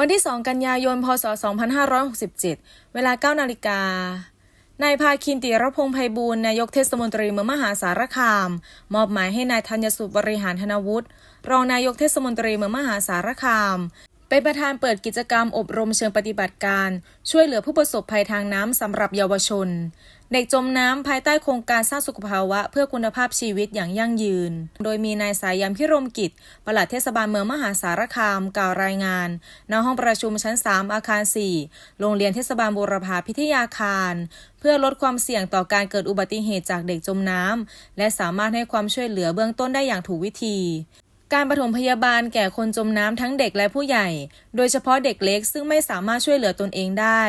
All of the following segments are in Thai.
วันที่ 2 กันยายน พศ 2567 เวลา 9 นาฬิกา นายพาคินติรพงษ์ไพบูลย์นายกเทศมนตรีเมืองมหาสารคาม มอบหมายให้นายธัญสุบริหารธนวุฒิรองนายกเทศมนตรีเมืองมหาสารคาม เป็นประธานเปิดกิจกรรมอบรมเชิงปฏิบัติการ ช่วยเหลือผู้ประสบภัยทางน้ำสำหรับเยาวชน เด็กจมน้ำภายใต้โครงการสร้างสุขภาวะ เพื่อคุณภาพชีวิตอย่างยั่งยืน โดยมีนายสายันพิรมกิจปลัดเทศบาลเมืองมหาสารคามกล่าวรายงานณห้องประชุมชั้น 3 อาคาร 4 โรงเรียนเทศบาลบูรพาพิทยาคาร เพื่อลดความเสี่ยงต่อการเกิดอุบัติเหตุจากเด็กจมน้ำและสามารถให้ความช่วยเหลือเบื้องต้นได้อย่างถูกวิธี การปฐมพยาบาลแก่คนจมน้ำทั้งเด็กและผู้ใหญ่ โดยเฉพาะเด็กเล็กซึ่งไม่สามารถช่วยเหลือตนเองได้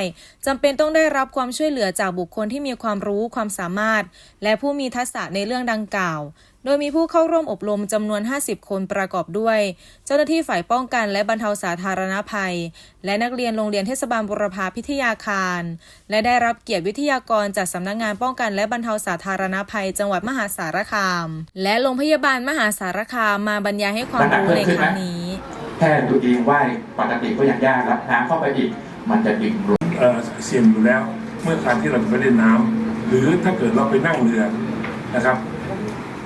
จำเป็นต้องได้รับความช่วยเหลือจากบุคคลที่มีความรู้ความสามารถ และผู้มีทักษะในเรื่องดังกล่าวโดยมีผู้เข้าร่วมอบรมจำนวน 50 คนประกอบด้วย เจ้าหน้าที่ฝ่ายป้องกันและบรรเทาสาธารณภัย และนักเรียนโรงเรียนเทศบาลบุรพาพิทยาคาร และได้รับเกียรติวิทยากรจากสำนักงานป้องกันและบรรเทาสาธารณภัย จังหวัดมหาสารคาม และโรงพยาบาลมหาสารคามมาบรรยายให้ความรู้ในครั้งนี้แค่ตัวเองว่ายปกติก็ยังยากแล้วน้ำเข้าไปอีก มันจะดึงลงเอ่อเสี่ยงอยู่แล้ว เมื่อการที่เราจะไปเล่นน้ำหรือถ้าเกิดเราไปนั่งเรือนะครับ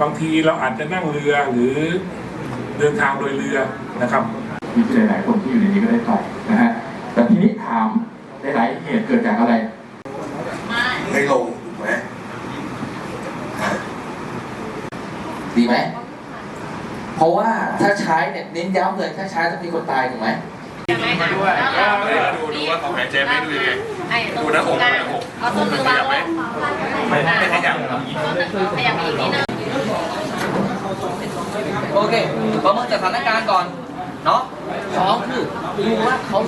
บางทีเราอาจจะนั่งเรือหรือเดินทางโดยเรือนะครับมีหลายๆคนที่อยู่ในนี้ก็ได้ตอบนะฮะแต่ทีนี้ถามหลายๆเหตุเกิดจากอะไรไม่ลงถูกไหมฮะดีไหมเพราะว่าถ้าใช้เนี่ยเน้นย้ำเลยถ้าใช้ต้องมีคนตายถูกไหมมาด้วยดูดูว่าเขาหายใจไม่ดูยังไงดูหน้าอกหน้าอกเอาต้นมือวางลงไม่ไม่ขยับครับขยับไปอีกนิดนึงโอ เคประเมินจากสถานการณ์ก่อนเนาะสองคือดูว่าเขา